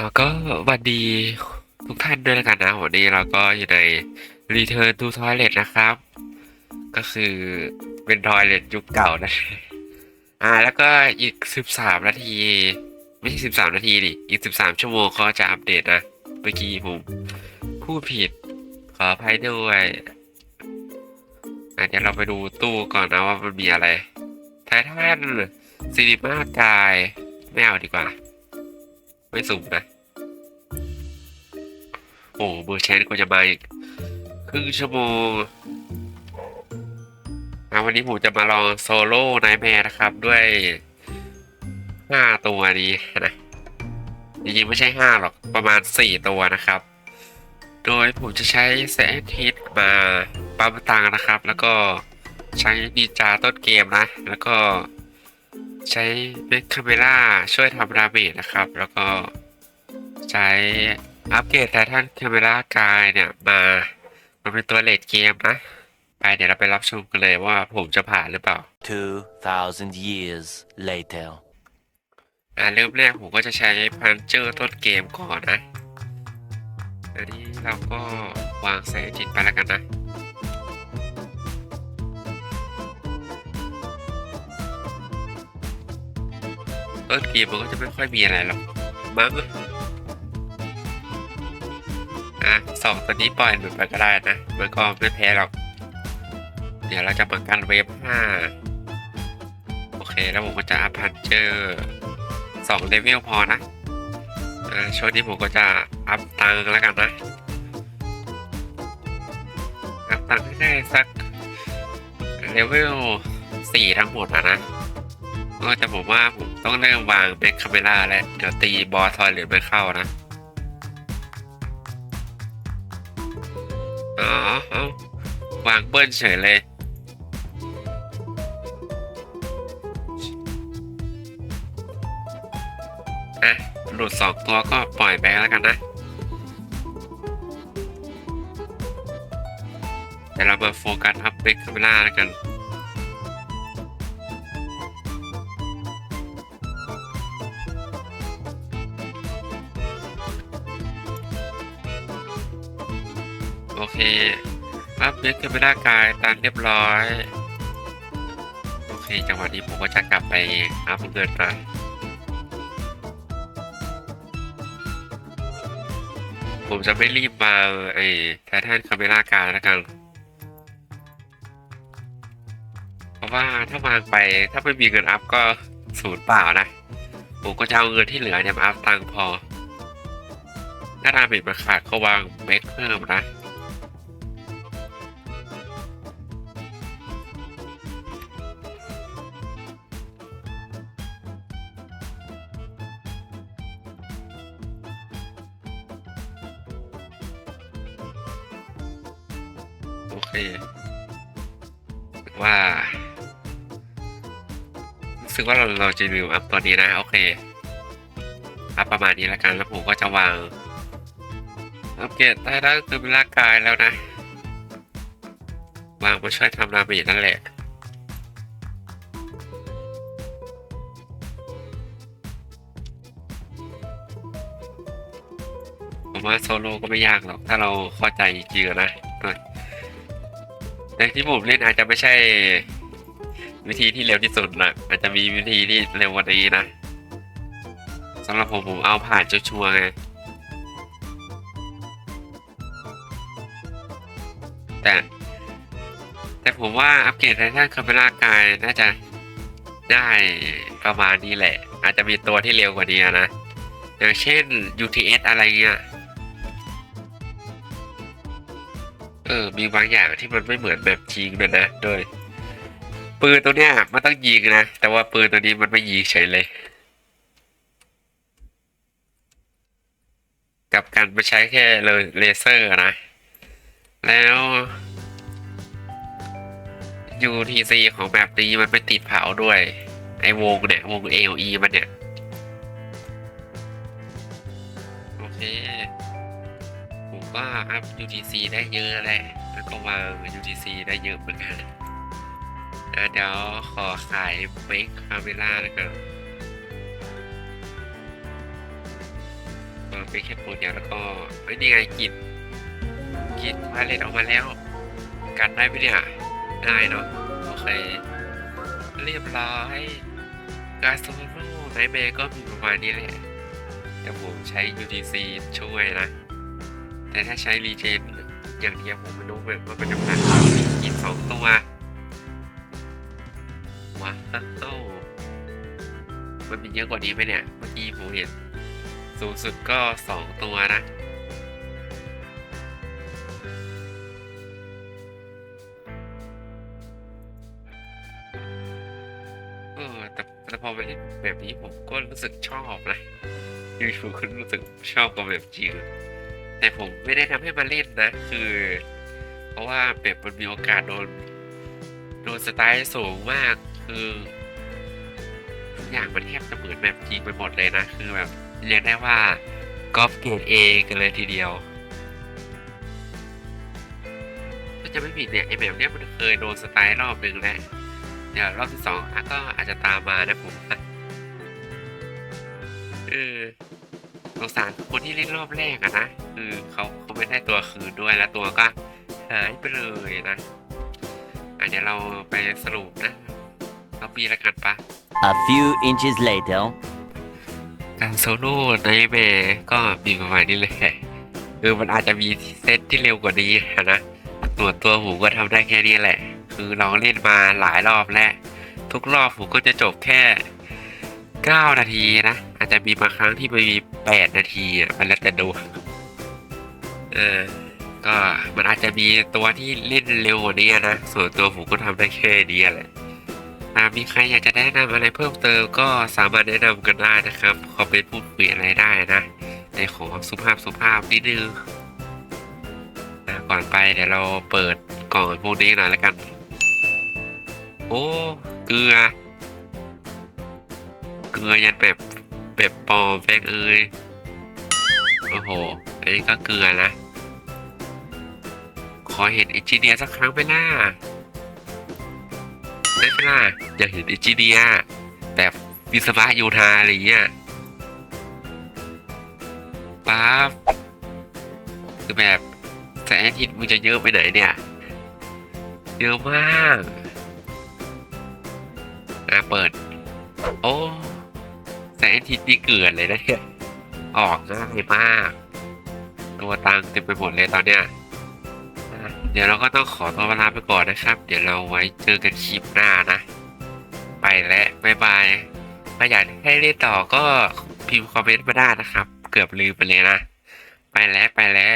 เอาก็วันดีทุกท่านด้วยแล้วกันนะวันนี้เราก็อยู่ใน Return to Toilet นะครับ ก็คือเป็นทอยเลทยุคเก่านะอ่าแล้วก็อีก 13 นาที ไม่ใช่ 13 นาทีดิอีก 13 ชั่วโมงเขาจะอัปเดตนะ เมื่อกี้ผมพูดผิดขออภัยด้วยอะเดี๋ยวเราไปดูตู้ก่อนนะว่ามันมีอะไรไททันซีนิมากายไม่เอาดีกว่า ไม่สุ่มนะ โอ้เบอร์แชนก็จะมาอีกครึ่งชั่วโมงวันนี้ผมจะมาลองโซโล่ไนแมร์นะครับ ด้วยห้าตัวนี้นะจริงๆไม่ใช่ห้าหรอกประมาณสี่ตัวนะครับ โดยผมจะใช้แสงทิตมาปั๊มตังนะครับ แล้วก็ใช้ดีจาต้นเกมนะ แล้วก็ ใช้เบคคาเมล่าช่วยทำดาเมจนะครับ แล้วก็ใช้อัปเกรดไททันคาเมล่ากายเนี่ยมามันเป็นตัวเลดเกมนะ ไปเดี๋ยวเราไปรับชมกันเลยว่าผมจะผ่านหรือเปล่า 2,000 years later. อ่าเริ่มแรกผมก็จะใช้พันเจอร์ต้นเกมก่อนนะ อันนี้เราก็วางแสงอาทิตย์ไปแล้วกันนะ ต้นเกมมันก็จะไม่ค่อยมีอะไรหรอกมั้งอะสองตัวนี้ปล่อยหลุดไปก็ได้นะมันก็ไม่แพ้หรอก เดี๋ยวเราจะมากันเวฟห้าโอเค แล้วผมก็จะอัพพันเจอร์สองเลเวลพอนะอ่าช่วงนี้ผมก็จะอัพตังแล้วกันนะอัพตังให้ได้สักเลเวลสี่ทั้งหมดอะนะ ก็จะผมว่าผมต้องเริ่มวางแบ็คคาเมล่าแล้วเดี๋ยวตีบอทอยเหลือไม่เข้านะอ๋อเอาวางเบิ้ลเฉยเลยอะหลุดสองตัวก็ปล่อยไปแล้วกันนะเดี๋ยวเรามาโฟกัสอัพเบคคาเมล่าแล้วกัน โอเคอัพเบคคาเมล่ากายตันเรียบร้อย โอเค จังหวะนี้ผมก็จะกลับไปอัพเงินนะผมจะไม่รีบวาไอ้ไททันคาเมล่ากางแล้วกันเพราะว่าถ้าวางไปถ้าไม่มีเงินอัพก็ศูนย์เปล่านะ ผมก็จะเอาเงินที่เหลือเนี่ยมาอัพตังพอ ถ้าดาเมจมันขาดก็วางเบคเพิ่มนะ โอเคว่า รู้สึกว่าเราเราจะลืมอัพตัวนี้นะ โอเคอัพประมาณนี้แล้วกันแล้วผมก็จะวางอัปเกรดได้แล้วคือเป็นร่างกายแล้วนะ วางมาช่วยทำดาเมจนั่นแหละผมว่าโซโล่ก็ไม่ยากหรอก ถ้าเราเข้าใจจริงๆอะนะ ในที่ผมเล่นอาจจะไม่ใช่ วิธีที่เร็วที่สุดนะอาจจะมีวิธีที่เร็วกว่านี้นะสำหรับผมผมเอาผ่านชัวร์ไงแต่แต่ผมว่าอัปเกรดไททันคาเมล่ากายน่าจะได้ประมาณนี้แหละ อาจจะมีตัวที่เร็วกว่านี้นะ อย่างเช่น UTS อะไรเงี้ย เออ มีบางอย่างที่มันไม่เหมือนแบบจริงเลยนะโดยปืนตัวเนี้ยมันต้องยิงนะ แต่ว่าปืนตัวนี้มันไม่ยิงเฉยเลย กับการไปใช้แค่เลเซอร์นะ แล้ว UTC ของแบบนี้มันไม่ติดเผาด้วย ไอ้วงเนี่ย วง AOE มันเนี่ย โอเค ก็อัพ UTC ได้เยอะแหละแล้วก็วาง UTC ได้เยอะเหมือนกันอ่เดี๋ยวขอขายเบคคาเมล่าแล้วกันก็เป็นแค่ปูนเดียวแล้วก็เฮ้ยนี่ไงกินกินพาเลตออกมาแล้ว กันได้ไหมเนี่ย ได้เนาะโอเค เรียบร้อยการโซโล่ไนแมร์ก็มีประมาณนี้แหละแต่ผมใช้ UDC ช่วยนะ แต่ถ้าใช้รีเจนอย่างเดียวผมไม่รู้ว่ามันจะผ่านกินสองตัวว้าวมันมีเยอะกว่านี้ไหมเนี่ย เมื่อกี้ผมเห็นสูงสุดก็สองตัวนะเออแต่แต่พอไปเล่นแบบนี้ผมก็รู้สึกชอบนะอยู่ๆก็รู้สึกชอบกับแบบจริง แต่ผมไม่ได้ทำให้มาเล่นนะ คือ เพราะว่าแบบมันมีโอกาสโดน โดนสไตล์สูงมาก คือทุกอย่างมันแทบจะเหมือนแบบจริงไปหมดเลยนะ คือแบบเรียกได้ว่ากอล์ฟเกรดเอกันเลยทีเดียวถ้าจะไม่ผิดเนี่ยไอแบบเนี้ยมันเคยโดนสไตล์รอบหนึ่งแล้วเดี๋ยวรอบที่สองอะก็อาจจะตามมานะผมอะเออสงสารคนที่เล่นรอบแรกอะนะ คือเขาเขาไม่ได้ตัวคืนด้วยแล้วตัวก็หายไปเลยนะอะเดี๋ยวเราไปสรุปนะเราปีละกันปะ A few inches later. การโซโล่ในแม่ก็มีประมาณนี้เลยคือมันอาจจะมีเซตที่เร็วกว่านี้นะส่วนตัวผมก็ทำได้แค่นี้แหละ คือเราเล่นมาหลายรอบแล้วทุกรอบผมก็จะจบแค่ 9 นาทีนะ อาจจะมีบางครั้งที่มันมี 8 นาทีอะมันแล้วแต่ดวง เออ ก็มันอาจจะมีตัวที่เล่นเร็วกว่านี้นะ ส่วนตัวผมก็ทำได้แค่นี้แหละอ่ามีใครอยากจะแนะนำอะไรเพิ่มเติมก็สามารถแนะนำกันได้นะครับคอมเมนต์พูดคุยอะไรได้นะในขอสุภาพสุภาพนิดนึงนะก่อนไปเดี๋ยวเราเปิดกล่องพวกนี้หน่อยแล้วกัน โอ้เกลือ เกลือยันแบบแบบปอมแฟงเอ้ยโอ้โห อันนี้ก็เกลือนะ ขอเห็นอินจิเนียสักครั้งไปล่ะได้ไหมล่ะอยากเห็นอินจิเนียแบบวิศวะโยธาอะไรเงี้ยป๊าบคือแบบแสงอาทิตย์มึงจะเยอะไปไหนเนี่ย เยอะมากอะเปิด โอ้แสงอาทิตย์นี่เกลือนเลยนะเนี่ยออกง่ายมาก ตัวตังเต็มไปหมดเลยตอนเนี้ยเดี๋ยวเราก็ต้องขอตัวลาไปก่อนนะครับ เดี๋ยวเราไว้เจอกันคลิปหน้านะ ไปแล้วบ๊ายบายถ้าอยากให้เล่นต่อก็พิมพ์คอมเมนต์มาได้นะครับ เกือบลืมไปเลยนะ ไปแล้วไปแล้ว